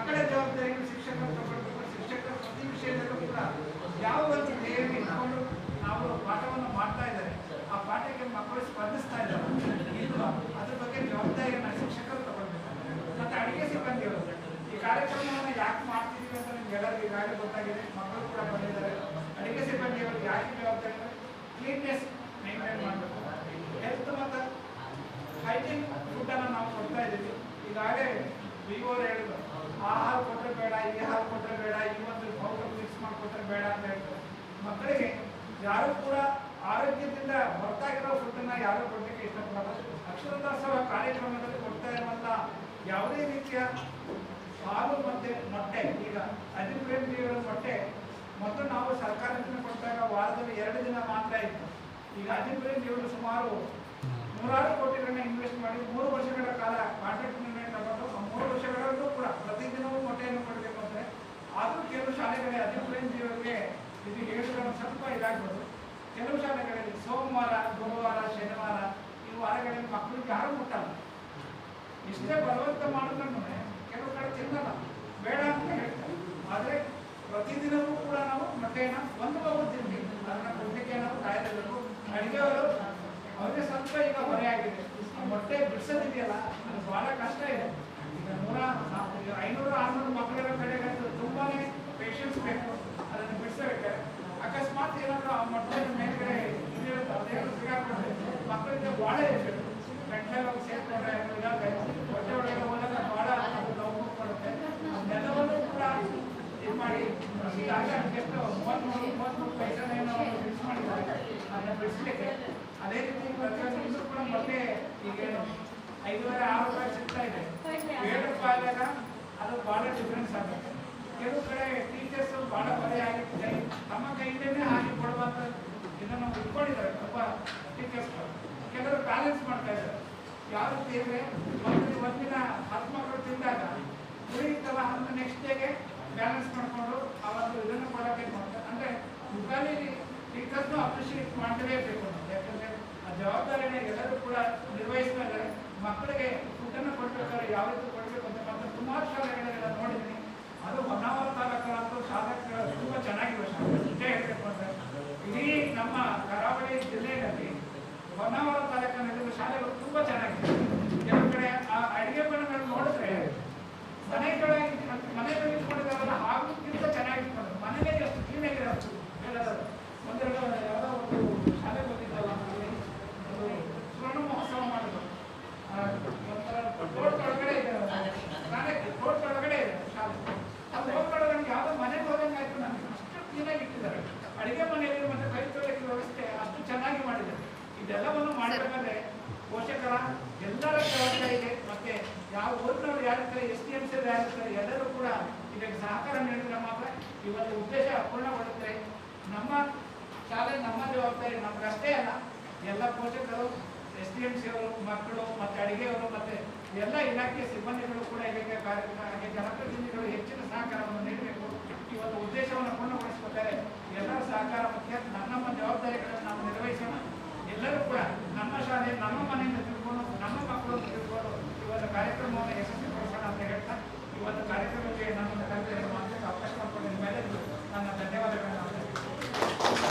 ಮಕ್ಕಳ ಜವಾಬ್ದಾರಿಗಳು ಶಿಕ್ಷಕರು ತಗೊಳ್ಬೇಕು ಶಿಕ್ಷಕರು ಪ್ರತಿ ವಿಷಯದಲ್ಲೂ ಕೂಡ ಯಾವ ಒಂದು ಧ್ಯೇಯವನ್ನು ಇಟ್ಕೊಂಡು ನಾವು ಪಾಠವನ್ನು ಮಾಡ್ತಾ ಇದ್ದಾರೆ, ಆ ಪಾಠಕ್ಕೆ ಮಕ್ಕಳು ಸ್ಪರ್ಧಿಸ್ತಾ ಇದ್ದಾರೆ. ಇದು ಅದ್ರ ಬಗ್ಗೆ ಜವಾಬ್ದಾರಿಯನ್ನು ಶಿಕ್ಷಕರು ತಗೊಳ್ಬೇಕು ಮತ್ತೆ ಅಡಿಗೆ ಸಿಬ್ಬಂದಿಗಳು ಈ ಕಾರ್ಯಕ್ರಮವನ್ನು ಯಾಕೆ ಮಾಡ್ತಿದ್ದೀವಿ ಅಂತ ನಿಮ್ಗೆ ಎಲ್ಲರಿಗೂ ಈಗಾಗಲೇ ಗೊತ್ತಾಗಿದೆ. ಮಕ್ಕಳು ಕೂಡ ಬಂದಿದ್ದಾರೆ. ಅಡಿಗೆ ಸಿಬ್ಬಂದಿಗಳು ಯಾಕೆ ಜವಾಬ್ದಾರಿ ಕ್ಲೀನ್ನೆಸ್ ಮೇಂಟೈನ್ ಮಾಡಬೇಕು. ಹೆಲ್ತ್ ಮತ್ತು ಹೈಜೀನ್ ಫುಡ್ಡನ್ನು ನಾವು ಕೊಡ್ತಾ ಇದ್ದೀವಿ. ಈಗಾಗಲೇ ವಿವೋರು ಹೇಳಿದ್ರು ಆ ಹಾಲು ಕೊಟ್ಟರೆ ಬೇಡ ಈ ಹಾಲು ಕೊಟ್ಟರೆ ಬೇಡ ಇವತ್ತು ಪೌಡರ್ ಮಿಕ್ಸ್ ಮಾಡಿಕೊಟ್ರೆ ಬೇಡ ಅಂತ ಹೇಳ್ತಾರೆ. ಮಕ್ಕಳಿಗೆ ಯಾರು ಕೂಡ ಆರೋಗ್ಯದಿಂದ ಹೊರತಾಗಿರೋ ಫುಡ್ಡನ್ನು ಯಾರು ಕೊಡಲಿಕ್ಕೆ ಇಷ್ಟಪಡಲ್ಲ. ಅಕ್ಷರದಾಸೋಹ ಕಾರ್ಯಕ್ರಮದಲ್ಲಿ ಕೊಡ್ತಾ ಇರುವಂಥ ಯಾವುದೇ ರೀತಿಯ ಹಾಲು ಮತ್ತೆ ಮೊಟ್ಟೆ, ಈಗ ಅಜಿಪ್ರೇಮ್ ದೇವರ ಮೊಟ್ಟೆ ಮೊದಲು ನಾವು ಸರ್ಕಾರದಿಂದ ಕೊಟ್ಟಾಗ ವಾರದಲ್ಲಿ ಎರಡು ದಿನ ಮಾತ್ರ ಇತ್ತು. ಈಗ ಅಜಿಪ್ರೇಮ್ ದೇವರ ಸುಮಾರು ನೂರಾರು ಕೋಟಿಗಳನ್ನ ಇನ್ವೆಸ್ಟ್ ಮಾಡಿ ಮೂರು ವರ್ಷಗಳ ಕಾಲ ಕಾಂಟ್ರಾಕ್ಟ್ ನಿರ್ಣಯ ತಗೊಂಡು ಆ ಮೂರು ವರ್ಷಗಳಲ್ಲೂ ಕೂಡ ಪ್ರತಿದಿನವೂ ಮೊಟ್ಟೆಯನ್ನು ಕೊಡಬೇಕು ಅಂದರೆ ಆದರೂ ಕೆಲವು ಶಾಲೆಗಳಿಗೆ ಅಜಿಪ್ರೇಮ್ ಜೀವಿಗಳಿಗೆ ಇದು ಹೇಳಿದ್ರೆ ಸ್ವಲ್ಪ ಇದಾಗ್ಬೋದು. ಕೆಲವು ಶಾಲೆಗಳಲ್ಲಿ ಸೋಮವಾರ, ಗುರುವಾರ, ಶನಿವಾರ ಈ ವಾರಗಳಲ್ಲಿ ಮಕ್ಕಳಿಗೆ ಯಾರು ಮುಟ್ಟಲ್ಲ. ಇಷ್ಟೇ ಬಲವಂತ ಮಾಡಿದ್ರು ಕೆಲವು ಕಡೆ ತಿನ್ನಲ್ಲ. ಬೇಡ ಅಂತ ಹೇಳ್ತಾರೆ. ಆದರೆ ಪ್ರತಿದಿನವೂ ಕೂಡ ನಾವು ಮೊಟ್ಟೆನ ಒಂದು ಬಾಬು ತಿನ್ಬೇಕು ಅದನ್ನ ಕೊಡ್ಲಿಕ್ಕೆ ನಾವು ಕಾಯ್ದಿರಬೇಕು. ಅಡುಗೆಯವರು, ಅವ್ರಿಗೆ ಸ್ವಲ್ಪ ಈಗ ಹೊರೆ ಆಗಿದೆ. ಆ ಮೊಟ್ಟೆ ಬಿಡಿಸೋದಿದೆಯಲ್ಲ, ಅದು ಬಹಳ ಕಷ್ಟ ಇದೆ. ಈಗ ನೂರ ಐನೂರು, ಆರ್ನೂರು ಮಕ್ಕಳಿರೋ ಕಡೆಗಂತೂ ತುಂಬಾ ಪೇಷನ್ಸ್ ಬೇಕು. ಅದೇ ರೀತಿ ಪ್ರತಿಯೊಂದು ಕೂಡ ಮತ್ತೆ ಐದೂವರೆ ಆರು ರೂಪಾಯಿ ಸಿಗ್ತಾ ಇದೆ ಅದು ಬಹಳ ಡಿಫ್ರೆನ್ಸ್ ಆಗುತ್ತೆ. ಕೆಲವು ಕಡೆ ಟೀಚರ್ಸ್ ಭಾಳ ಹೊರೆ ಆಗಿರುತ್ತೆ ತಮ್ಮ ಕೊಡುವಂಥ ಇದನ್ನು ಇಟ್ಕೊಂಡಿದ್ದಾರೆ ತುಂಬ ಟೀಚರ್ಸ್ ಕೆಲವರು ಬ್ಯಾಲೆನ್ಸ್ ಮಾಡ್ತಾ ಇದ್ದಾರೆ. ಯಾವ ರೀತಿ ಅಂದರೆ ಒಂದು ಒಂದಿನ ಹತ್ತು ಮಕ್ಕಳು ತಿಂದಾಗ ಉಳಿಯುತ್ತಲ್ಲ ಅಂತ ನೆಕ್ಸ್ಟ್ ಡೇಗೆ ಬ್ಯಾಲೆನ್ಸ್ ಮಾಡಿಕೊಂಡು ಒಂದು ಇದನ್ನು ಕೊಡೋಕೆ ಮಾಡ್ತಾರೆ ಅಂದರೆ ಯುಗಾಲಿ ಟೀಚರ್ಸ್ನು ಅಪ್ರಿಷಿಯೇಟ್ ಮಾಡಲೇಬೇಕು ಅಂತ. ಯಾಕಂದರೆ ಆ ಜವಾಬ್ದಾರಿನ ಎಲ್ಲರೂ ಕೂಡ ನಿರ್ವಹಿಸ್ತಾ ಇದ್ದಾರೆ ಮಕ್ಕಳಿಗೆ ಫುಡ್ಡನ್ನು ಕೊಡಬೇಕಾದ್ರೆ ಯಾವ ರೀತಿ ಕೊಡಬೇಕು ಅಂತ. ಸುಮಾರು ಶಾಲೆಗಳೆಲ್ಲ ಅಡಿಗೆ ಮನೆಯಲ್ಲಿ ಮತ್ತೆ ಕೈ ತೊಳೆಯಕ್ಕೆ ವ್ಯವಸ್ಥೆ ಅಷ್ಟು ಚೆನ್ನಾಗಿ ಮಾಡಿದ್ದಾರೆ ಇದೆಲ್ಲವನ್ನು ಮಾಡಬೇಕಾದ್ರೆ ಪೋಷಕರ ಎಲ್ಲರ ಇದೆ ಮತ್ತೆ ಯಾವ ಊರಿನವ್ರು ಯಾರಿರ್ತಾರೆ ಎಸ್ ಟಿ ಎಂ ಸಿ ಎಲ್ಲರೂ ಕೂಡ ಇದಕ್ಕೆ ಸಹಕಾರ ನೀಡಿದ್ರೆ ಮಾತ್ರ ಇವತ್ತು ಉದ್ದೇಶ ಉದ್ದೇಶ ಪೂರ್ಣಗೊಳ್ಳುತ್ತೆ ನಮ್ಮ ಶಾಲೆ ನಮ್ಮ ಜವಾಬ್ದಾರಿ ನಮಗಷ್ಟೇ ಅಲ್ಲ, ಎಲ್ಲ ಪೋಷಕರು ಎಸ್ ಡಿ ಎಂ ಸಿ ಅವರು, ಮಕ್ಕಳು ಮತ್ತು ಅಡುಗೆಯವರು ಮತ್ತೆ ಎಲ್ಲ ಇಲಾಖೆಯ ಸಿಬ್ಬಂದಿಗಳು ಕೂಡ ಇದಕ್ಕೆ ಕಾರ್ಯಕ್ರಮ ಹಾಗೆ ಜನಪ್ರತಿನಿಧಿಗಳು ಹೆಚ್ಚಿನ ಸಹಕಾರವನ್ನು ನೀಡಬೇಕು. ಇವತ್ತು ಉದ್ದೇಶವನ್ನು ಪೂರ್ಣಗೊಳಿಸಬೇಕಾದ್ರೆ ಎಲ್ಲರ ಸಹಕಾರ ಮುಖ್ಯ. ನಮ್ಮ